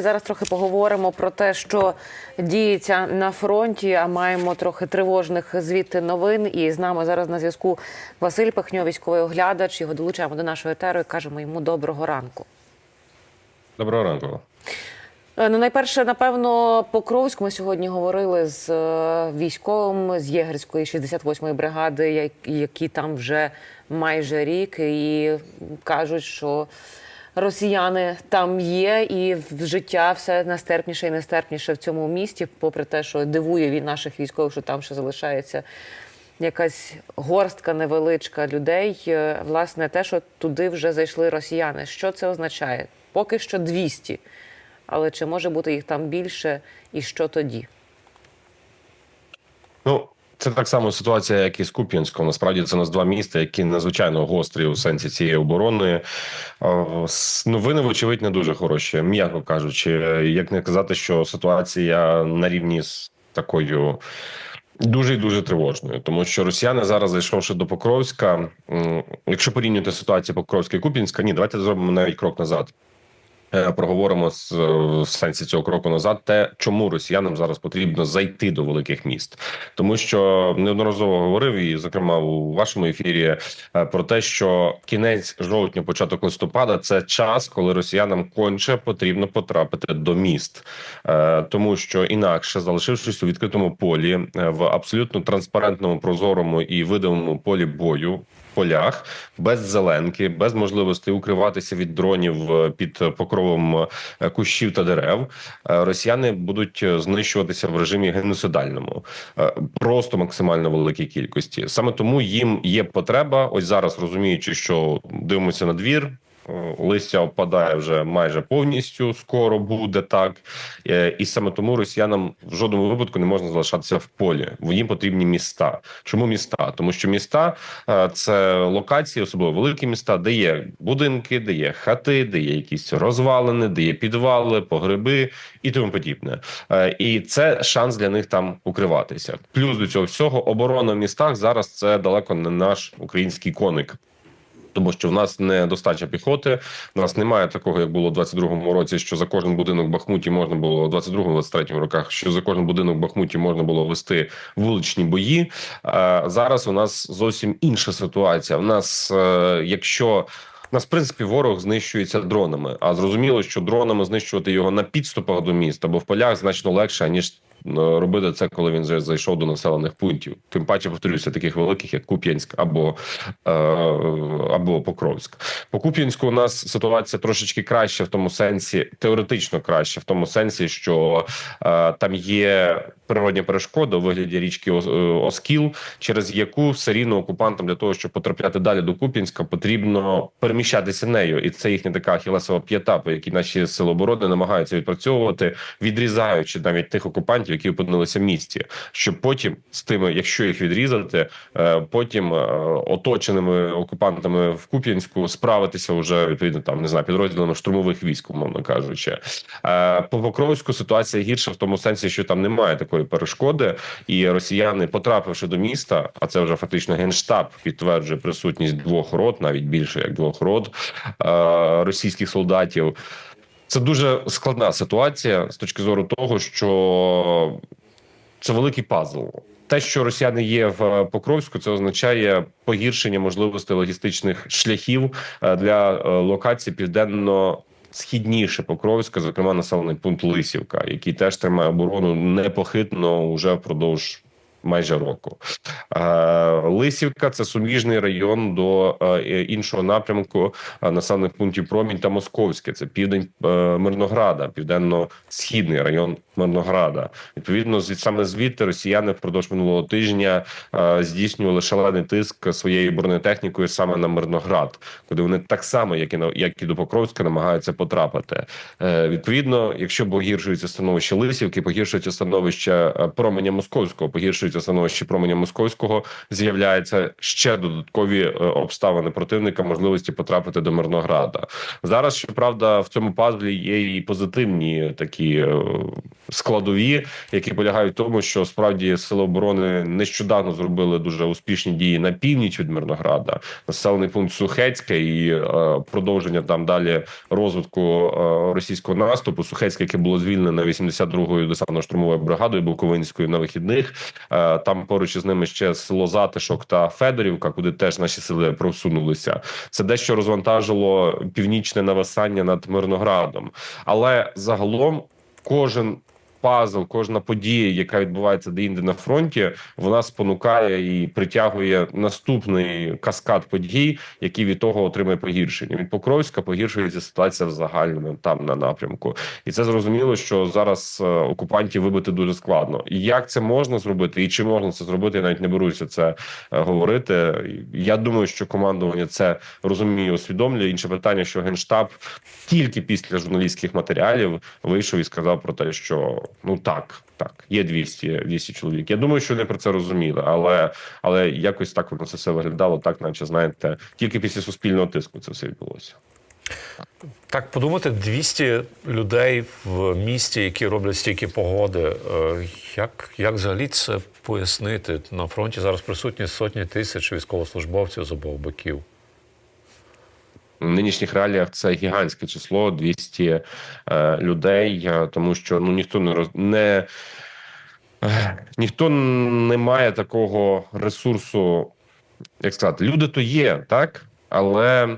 Зараз трохи поговоримо про те, що діється на фронті. А маємо трохи тривожних звідти новин. І з нами зараз на зв'язку Василь Пихньо, військовий оглядач. Його долучаємо до нашої етеру і кажемо йому доброго ранку. Доброго ранку. Е, Ну, найперше, напевно, Покровськ. Ми сьогодні говорили з е, військовим з Єгерської 68-ї бригади, які там вже майже рік, і кажуть, що росіяни там є, і життя все нестерпніше і нестерпніше в цьому місті, попри те, що дивує від наших військових, що там ще залишається якась горстка невеличка людей. Е, Власне, те, що туди вже зайшли росіяни. Що це означає? Поки що 200. Але чи може бути їх там більше, і що тоді? Ну, це так само ситуація, як і з Куп'янськом. Насправді це у нас два міста, які надзвичайно гострі у сенсі цієї оборони. Новини, вочевидь, не дуже хороші, м'яко кажучи. Як не казати, що ситуація на рівні з такою. Дуже і дуже тривожною, тому що росіяни зараз, зайшовши до Покровська, якщо порівнювати ситуацію Покровська і Куп'янська, ні, давайте зробимо навіть крок назад. Е, Проговоримо з е, сенсі цього кроку назад, те, чому росіянам зараз потрібно зайти до великих міст, тому що неодноразово говорив і, зокрема, у вашому ефірі е, про те, що кінець жовтня, початок листопада це час, коли росіянам конче потрібно потрапити до міст, тому що інакше, залишившись у відкритому полі в абсолютно транспарентному, прозорому і видимому полі бою. Полях без зеленки, без можливості укриватися від дронів е, під покровом е, кущів та дерев. е, Росіяни будуть знищуватися в режимі геноцидальному, просто максимально великій кількості. Саме тому їм є потреба. Ось зараз розуміючи, що дивимося на двір. Е, Листя опадає вже майже повністю. Скоро буде так, Е, і саме тому росіянам в жодному випадку не можна залишатися в полі. Їм потрібні міста. Чому міста? Тому що міста е, це локації, особливо великі міста, де є будинки, де є хати, де є якісь розвалини, де є підвали, погреби і тому подібне. І це шанс для них там укриватися. Плюс до цього всього оборона в містах зараз це далеко не наш український коник. Тому що в нас недостача піхоти, в нас немає такого, як було в 22-му році, що за кожен будинок в Бахмуті можна було в 22-23 роках, що за кожен будинок в Бахмуті можна було вести вуличні бої. Е, Зараз у нас зовсім інша ситуація. У нас, е, якщо у нас, в принципі, ворог знищується дронами, а зрозуміло, що дронами знищувати його на підступах до міст або в полях значно легше ніж робити це, коли він вже зайшов до населених пунктів. Тим паче повторюся, таких великих, як Куп'янськ або, е, або Покровськ. По Куп'янську у нас ситуація трошечки краща в тому сенсі, теоретично краще, в тому сенсі, що е, там є природня перешкода у вигляді річки Ос- е, Оскіл, через яку все рівно окупантам для того, щоб потрапляти далі до Куп'янська, потрібно переміщатися нею, і це їхня така ахілесова п'ята, по якій наші сили оборони намагаються відпрацьовувати, відрізаючи навіть тих окупантів, які опинилися в місті, щоб потім з тими, якщо їх відрізати, е, потім е, оточеними окупантами в Куп'янську справитися вже відповідно там не знаю підрозділами штурмових військ, умовно кажучи. Е, По Покровську ситуація гірша в тому сенсі, що там немає такої перешкоди, і росіяни, потрапивши до міста, а це вже фактично генштаб підтверджує присутність двох рот, навіть більше як двох рот російських солдатів. Це дуже складна ситуація з точки зору того, що це великий пазл. Те, що росіяни є в Покровську, це означає погіршення можливостей логістичних шляхів е, для е, локацій південно. Східніше Покровська, зокрема населений пункт Лисівка, який теж тримає оборону непохитно вже впродовж майже року. Лисівка це суміжний район до е, іншого напрямку е, населених пунктів Промінь та Московське. Це південь е, Мирнограда, південно-східний район Мирнограда. Відповідно, саме звідти росіяни впродовж минулого тижня здійснювали шалений тиск своєю бронетехнікою саме на Мирноград, куди вони так само, як і на як і до Покровська, намагаються потрапити. Відповідно, якщо погіршується становище Лисівки, погіршується становище променя Московського, погіршується становище променя Московського, з'являються ще додаткові е, обставини противника, можливості потрапити до Мирнограда. Зараз щоправда в цьому пазлі є і позитивні такі. Складові, які полягають в тому, що справді сили оборони нещодавно зробили дуже успішні дії на північ від Мирнограда, населений пункт Сухецьке і е, продовження там далі розвитку е, російського наступу. Сухецьке, яке було звільнено 82-ю десантно-штурмовою бригадою Буковинською на вихідних. Е, там поруч із ними ще село Затишок та Федорівка, куди теж наші сили просунулися. Це дещо розвантажило північне нависання над Мирноградом, але загалом кожен. Пазл, кожна подія, яка відбувається де-інде на фронті, вона спонукає і притягує наступний каскад подій, які від того отримує погіршення. Від Покровська погіршується ситуація в загальному там на напрямку, і це зрозуміло, що зараз е, окупантів вибити дуже складно. Як це можна зробити, і чи можна це зробити, я навіть не беруся це е, говорити. Я думаю, що командування це розуміє, усвідомлює. Інше питання, що генштаб тільки після журналістських матеріалів вийшов і сказав про те, що ну так, так, є 200, 200 чоловік. Я думаю, що вони про це розуміли, але але якось так воно це все виглядало, так наче знаєте, тільки після суспільного тиску це все відбулося. Так, подумати, 200 людей в місті, які роблять стільки погоди. Е, Як, як взагалі це пояснити? На фронті зараз присутні сотні тисяч військовослужбовців з обох боків. В нинішніх реаліях це гігантське число 200 е, людей, е, тому що ну ніхто не роз не е, ніхто не має такого ресурсу, як сказати, люди то є, так, але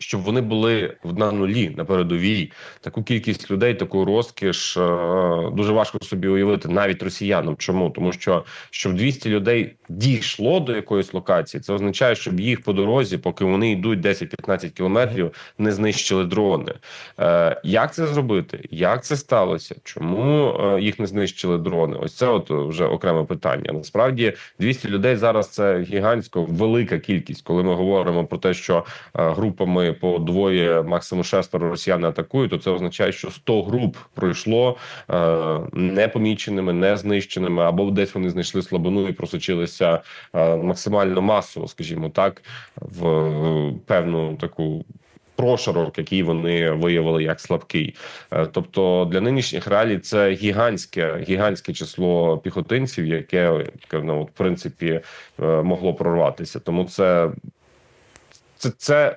щоб вони були в на нулі на передовій, таку кількість людей, таку розкіш е, дуже важко собі уявити навіть росіянам. Чому тому, що щоб 200 людей дійшло до якоїсь локації, це означає, щоб їх по дорозі, поки вони йдуть 10-15 кілометрів, не знищили дрони. Е, Як це зробити? Як це сталося? Чому е, їх не знищили дрони? Ось це от вже окреме питання. Насправді 200 людей зараз це гігантсько велика кількість, коли ми говоримо про те, що е, по двоє, максимум шестеро росіяни атакують, то це означає, що 100 груп пройшло е, непоміченими, не знищеними, або десь вони знайшли слабину і просочилися е, максимально масово, скажімо так, в е, певну таку. Прошарок, який вони виявили як слабкий, Е, тобто для нинішніх реалій це гігантське гігантське число піхотинців, яке яке, ну, в принципі е, могло прорватися. Тому це це, це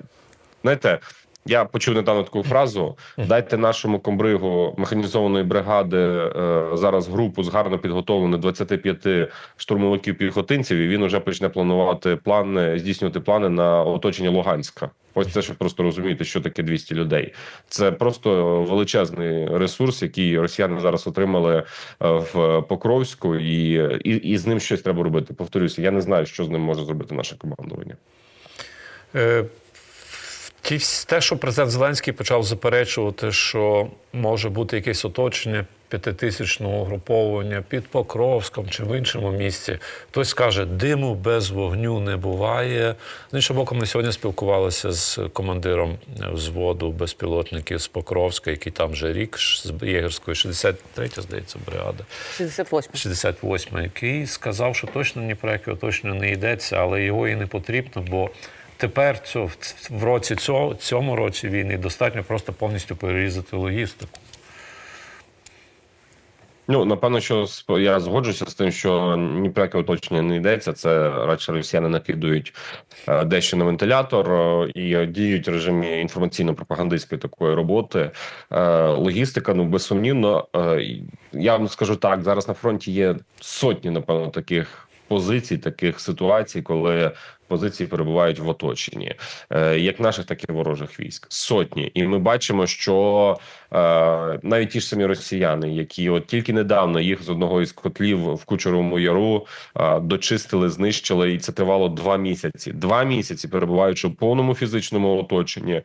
знаєте. Я почув недавно таку фразу: дайте нашому комбригу механізованої бригади е, зараз групу з гарно підготовлених 25 штурмовиків піхотинців, і він вже почне планувати плани, здійснювати плани на оточення Луганська. Ось це щоб просто розуміти, що таке 200 людей. Це просто величезний ресурс, який росіяни зараз отримали е, в Покровську, і, і, і з ним щось треба робити. Повторюся, я не знаю, що з ним може зробити наше командування. Ті, те, що президент Зеленський почав заперечувати, що може бути якесь оточення п'ятитисячного угруповання під Покровськом чи в іншому місці. Хтось скаже, диму без вогню не буває. З іншого боку, ми сьогодні спілкувалися з командиром взводу безпілотників з Покровська, який там вже рік з Єгерської, 63, здається, бригада. 68. 68, який сказав, що точно ні про яке оточення не йдеться, але його і не потрібно, бо тепер цьо- в році цього, цьому році війни достатньо просто повністю перерізати логістику. Ну напевно, що я згоджуся з тим, що ні про яке оточення не йдеться. Це радше росіяни накидують е, дещо на вентилятор е, і діють в режимі інформаційно-пропагандистської такої роботи. Е, Логістика, ну безсумнівно, я вам скажу так: зараз на фронті є сотні, напевно, таких позицій, таких ситуацій, коли позиції перебувають в оточенні, е, як наших, так і ворожих військ. Сотні, і ми бачимо, що е, навіть ті ж самі росіяни, які от тільки недавно їх з одного із котлів в Кучеровому яру е, дочистили, знищили, і це тривало два місяці. Два місяці перебуваючи в повному фізичному оточенні.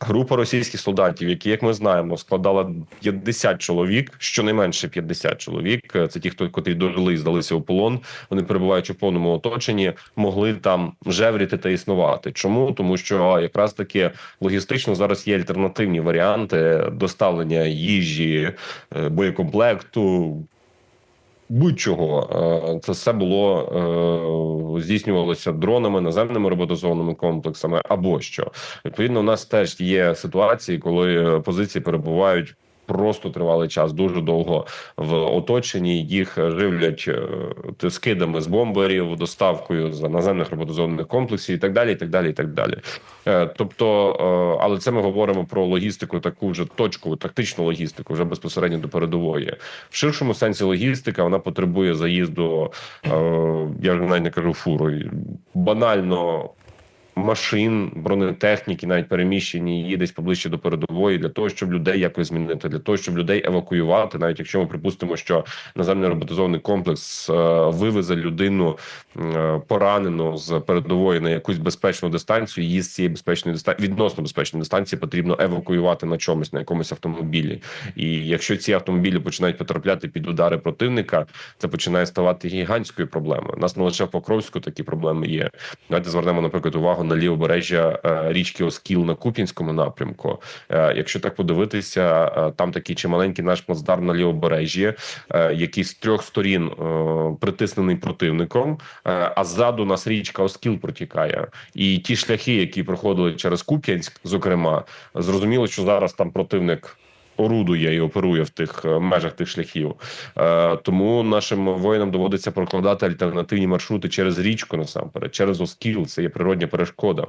Група російських солдатів, які, як ми знаємо, складала 50 чоловік, щонайменше 50 чоловік. Це ті, хто котрі дожили і здалися у полон. Вони перебуваючи в повному оточенні, могли там жевріти та існувати. Чому тому, що якраз таки логістично зараз є альтернативні варіанти доставлення їжі, е, боєкомплекту. Будь-чого Е, це все було е, здійснювалося дронами, наземними роботизованими комплексами або що. Відповідно, у нас теж є ситуації, коли позиції перебувають просто тривалий час, дуже довго в оточенні. Їх живлять е, скидами з бомберів, доставкою з наземних роботизованих комплексів і так далі. І так далі, і так далі. Е, Тобто, е, але це ми говоримо про логістику, таку вже точкову, тактичну логістику, вже безпосередньо до передової. В ширшому сенсі логістика вона потребує заїзду. Я вже навіть не кажу фурою. Банально машин, бронетехніки, навіть переміщені її десь поближче до передової, для того, щоб людей якось змінити, для того, щоб людей евакуювати, навіть якщо ми припустимо, що наземний роботизований комплекс е, вивезе людину е, поранену з передової на якусь безпечну дистанцію, її з цієї безпечної дистанції відносно безпечної дистанції потрібно евакуювати на чомусь на якомусь автомобілі. І якщо ці автомобілі починають потрапляти під удари противника, це починає ставати гігантською проблемою. У нас не лише в Покровську такі проблеми є. Давайте звернемо, наприклад, увагу на лівобережжя е, річки Оскіл на Куп'янському напрямку. Е, Якщо так подивитися, е, там такий чималенький наш плацдарм на лівобережжі, який з трьох сторін притиснений противником, а ззаду нас річка Оскіл протікає. І ті шляхи, які проходили через Куп'янськ, зокрема, зрозуміло, що зараз там противник. Орудує і оперує в тих е, межах тих шляхів, е, тому нашим воїнам доводиться прокладати альтернативні маршрути через річку насамперед, через Оскіл. Це є природня перешкода.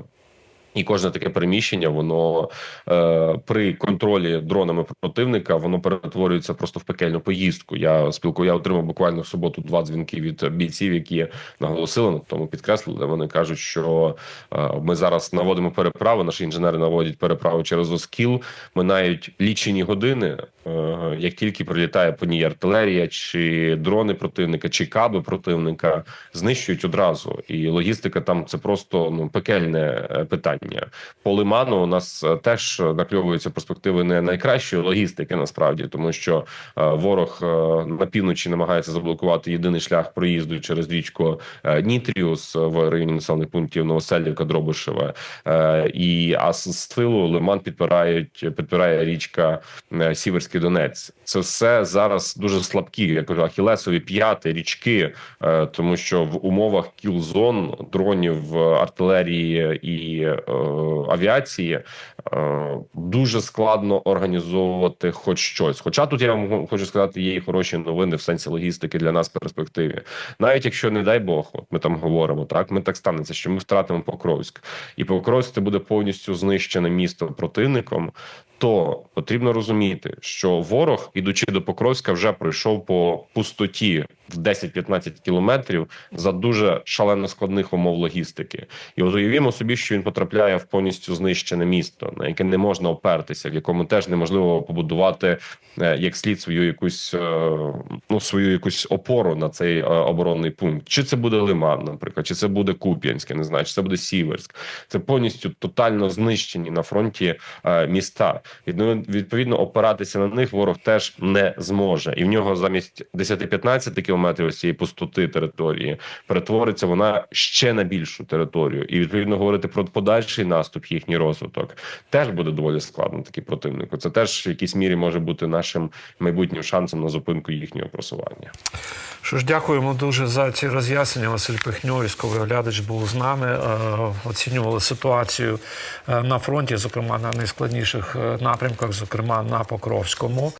І кожне таке переміщення, воно е, при контролі дронами противника, воно перетворюється просто в пекельну поїздку. Я спілку, я отримав буквально в суботу два дзвінки від бійців, які наголосили на тому, підкреслили. Вони кажуть, що е, ми зараз наводимо переправи. Наші інженери наводять переправу через Оскіл. Минають лічені години. Е, як тільки прилітає по ній артилерія, чи дрони противника, чи каби противника, знищують одразу. І логістика там це просто ну пекельне е, питання. По лиману у нас е, теж накльовуються перспективи не найкращої логістики, насправді, тому що е, ворог е, на півночі намагається заблокувати єдиний шлях проїзду через річку е, Нітріус в районі населених пунктів Новоселівка, Дробишеве. Е, І а з тилу лиман підпирають підпирає річка е, Сіверський Донець. Це все зараз дуже слабкі, я кажу, ахілесові п'яти річки, е, тому що в умовах кілзон дронів, е, артилерії і е, авіації е, дуже складно організовувати хоч щось. Хоча тут я вам хочу сказати, є і хороші новини в сенсі логістики для нас в перспективі. Навіть якщо не дай Бог, от ми там говоримо, так ми так станеться, що ми втратимо Покровськ, і Покровськ це буде повністю знищене місто противником. То потрібно розуміти, що ворог, ідучи до Покровська, вже пройшов по пустоті в 10-15 кілометрів за дуже шалено складних умов логістики. І от уявімо собі, що він потрапляє в повністю знищене місто, на яке не можна опертися, в якому теж неможливо побудувати е, як слід свою якусь е, ну свою якусь опору на цей е, оборонний пункт. Чи це буде Лиман, наприклад, чи це буде Куп'янськ, я не знаю, чи це буде Сіверськ. Це повністю тотально знищені на фронті міста. Відповідно, опиратися на них ворог теж не зможе, і в нього замість 10-15 кілометрів цієї пустоти території перетвориться вона ще на більшу територію, і відповідно говорити про подальший наступ, їхній розвиток теж буде доволі складно. Такий противнику. Це теж в якійсь мірі може бути нашим майбутнім шансом на зупинку їхнього просування. Що ж, дякуємо дуже за ці роз'яснення. Василь Пихньо, військовий оглядач, був з нами. Е, Оцінювали ситуацію е, на фронті, зокрема на найскладніших е, напрямках, зокрема на Покровському.